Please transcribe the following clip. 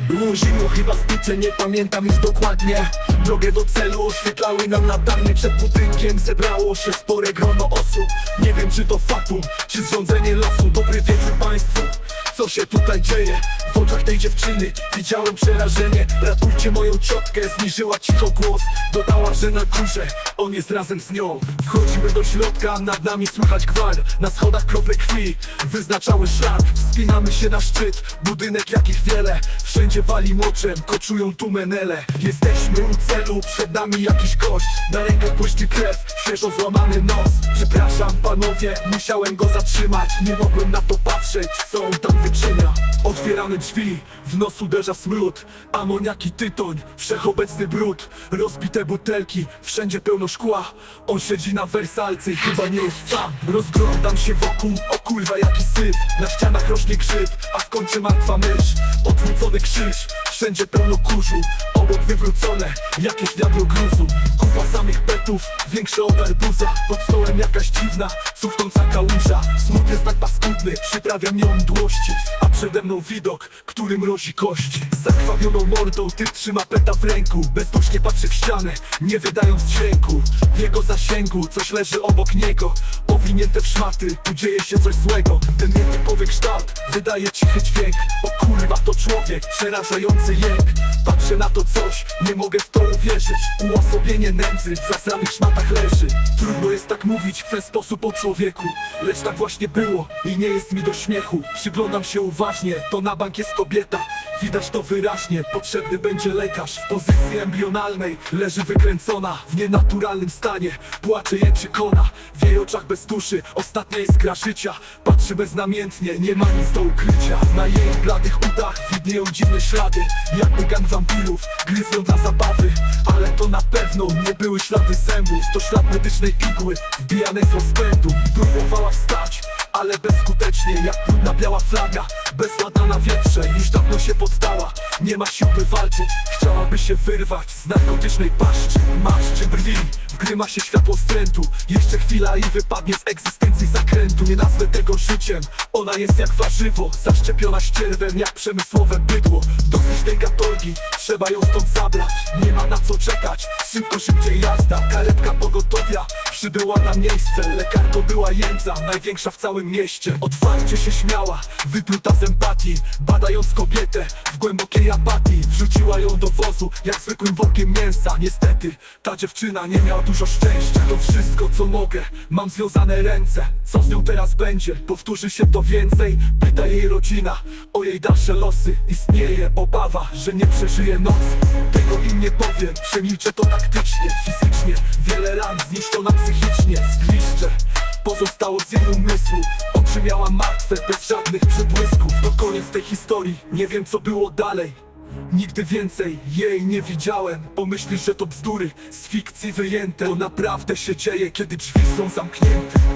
Było zimno, chyba styczeń, nie pamiętam już dokładnie. Drogę do celu oświetlały nam latarnie. Przed budynkiem zebrało się spore grono osób. Nie wiem czy to fatum, czy zrządzenie losu Dobry co się tutaj dzieje? W oczach tej dziewczyny widziałem przerażenie. Ratujcie moją ciotkę, zniżyła cicho głos. Dodała, że na górze on jest razem z nią. Wchodzimy do środka, nad nami słychać gwar Na schodach krople krwi wyznaczały szlak Wspinamy się na szczyt, budynek jakich wiele. Wszędzie wali moczem, koczują tu menele. Jesteśmy u celu, przed nami jakiś gość. Na rękach błyszczy krew, świeżo złamany nos. Przepraszam panowie, musiałem go zatrzymać. Nie mogłem na to patrzeć, co on tam wyczynia Otwierane drzwi, w nos uderza smród. Amoniak i tytoń, wszechobecny brud. Rozbite butelki, wszędzie pełno szkła. On siedzi na wersalce i chyba nie jest sam. Rozglądam się wokół, o kurwa jaki syf. Na ścianach rośnie grzyb, a w kącie martwa mysz Odwrócony krzyż, wszędzie pełno kurzu. Obok wywrócone, jakieś wiadro gruzu. Kupa samych petów, większe od arbuza. Pod stołem jakaś dziwna, cuchnąca kałuża. Smut jest tak paskudny, przyprawia mnie mdłości. A przede mną widok, który mrozi kości. Z zakrwawioną mordą typ trzyma peta w ręku. Bezdusznie patrzy w ścianę, nie wydając dźwięku. W jego zasięgu coś leży obok niego Owinięte w szmaty, tu dzieje się coś złego. Ten nietypowy kształt wydaje cichy dźwięk O kurwa to człowiek, przerażający jęk. Patrzę na to coś, nie mogę w to uwierzyć. Uosobienie nędzy w zasranych szmatach leży. Trudno jest tak mówić w ten sposób o człowieku Lecz tak właśnie było i nie jest mi do śmiechu. Przyglądam się uważnie, to na bank jest kobieta Widać to wyraźnie, potrzebny będzie lekarz. W pozycji embrionalnej leży wykręcona W nienaturalnym stanie, płacze jęczy kona. W jej oczach bez duszy, ostatnia iskra życia. Patrzy beznamiętnie, nie ma nic do ukrycia. Na jej bladych udach widnieją dziwne ślady. Jakby gang wampirów, gryzą dla zabawy. Ale to na pewno nie były ślady zębów To ślad medycznej igły, wbijanej z rozpędu. Próbowała wstać, ale bezskutecznie Jak brudna biała flaga, bezładna na wietrze Już dawno się poddała, nie ma sił by walczyć. Chciałaby się wyrwać z narkotycznej paszczy Maszczy brwi, w grymasie światło wstrętu. Jeszcze chwila i wypadnie z egzystencji zakrętu. Nie nazwę tego życiem, ona jest jak warzywo Zaszczepiona ścierwem jak przemysłowe bydło. Dosyć tej gatorgi, trzeba ją stąd zabrać. Nie ma na co czekać, szybko szybciej jazda Karetka pogotowia, przybyła na miejsce Lekarką była jędza, największa w całym mieście. Otwarcie się śmiała, wypluta z empatii Badając kobietę w głębokiej apatii. Wrzuciła ją do wozu, jak zwykłym workiem mięsa. Niestety, ta dziewczyna nie miała dużo szczęścia. To wszystko co mogę, mam związane ręce. Co z nią teraz będzie? Powtórzy się to więcej? Pyta jej rodzina o jej dalsze losy. Istnieje obawa, że nie przeżyje nocy Tego im nie powiem, przemilczę to taktycznie Fizycznie, wiele ran zniszczona psychicznie Zgliszczę. Pozostało z jej umysłu. Oczy miała martwe, bez żadnych przebłysków. To koniec tej historii, nie wiem co było dalej. Nigdy więcej jej nie widziałem. Pomyślisz, że to bzdury z fikcji wyjęte. To naprawdę się dzieje, kiedy drzwi są zamknięte